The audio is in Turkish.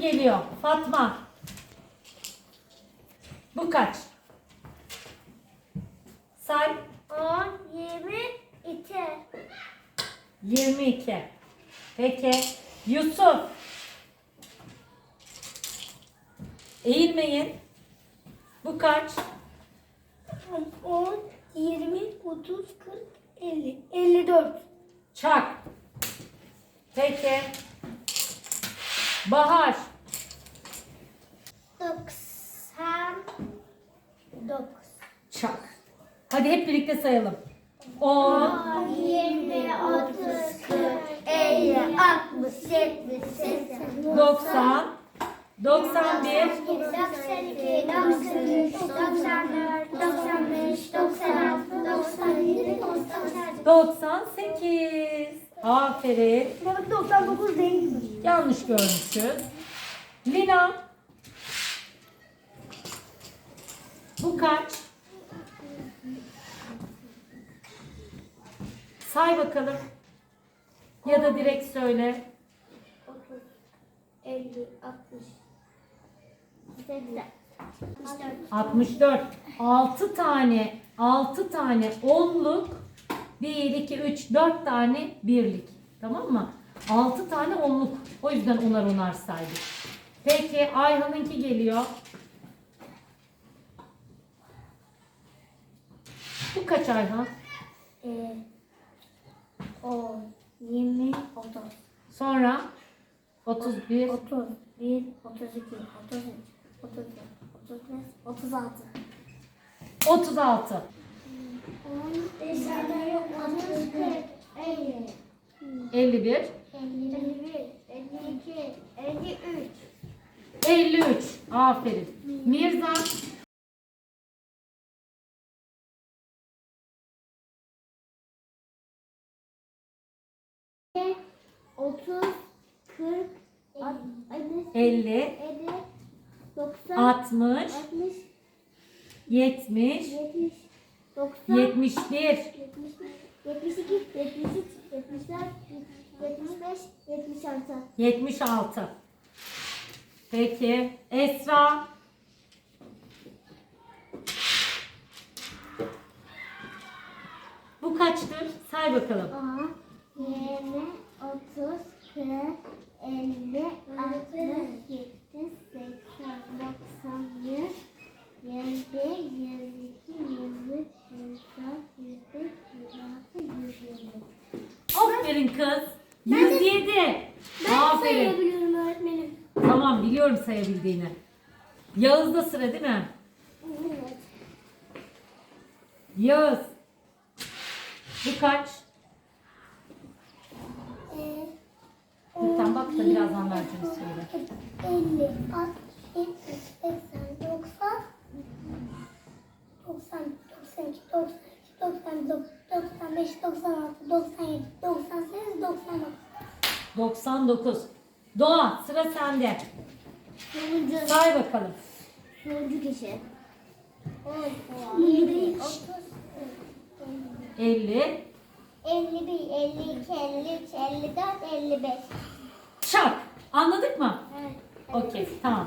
geliyor. Fatma. Bu kaç? Say. 10, 22. 22. Peki. Yusuf. Eğilmeyin. Bu kaç? 10, 20, 30, 40, 50. 54. Çak. Peki. Bahar. 99. Çak. Hadi hep birlikte sayalım. 10, 20, 30, 40, 50, 60, 70, 80, 90, 91, 92, 93, 94, 95, 96, 97, 98. 98. Aferin. Demek 99 değil? Yanlış görmüşüz. Lina. Bu kaç? Say bakalım. Ya da direkt söyle. 30, 50, 60, 80, 64. 6 tane 6 tane onluk 1 2 3 4 tane birlik. Tamam mı? 6 tane onluk. O yüzden onar onar saydık. Peki Ayhan'ınki geliyor. Bu kaç Ayhan? Ee, 10, 20, 30, Sonra 31 31, 32, 33, 34, 35, 36. 36. 10, 30, 40, 50, 51 51, 52, 53. 53. Aferin. Mirza 30, 40, 50, 50 50, 60 90, 60, 70 70, 90, 71 72, 73, 74, 75, 76. 76. Peki Esra Bu kaçtır? Say bakalım. 10, 20, 30, 40, 50, 60, 70, 80, 90, 100, 101, 102, 103, 104, 105, 106, 107. Aferin kız. 107. Aferin. sayabiliyorum öğretmenim. Tamam biliyorum sayabildiğini. Yağız'da sıra değil mi? Evet. Yağız. Bu kaç? Ee, Lütfen bak da birazdan vereceğim söyle. 50, 60, 70, 80, 90, 90, 92, 93, 94, 95, 96, 97, 98, 99. 99. Doğa sıra sende. Sonuncu, Say bakalım. sonuncu kişi. 10, 20, 30, 50. 51, 52, 53, 54, 55. Çak. Anladık mı? Evet. Okey tamam.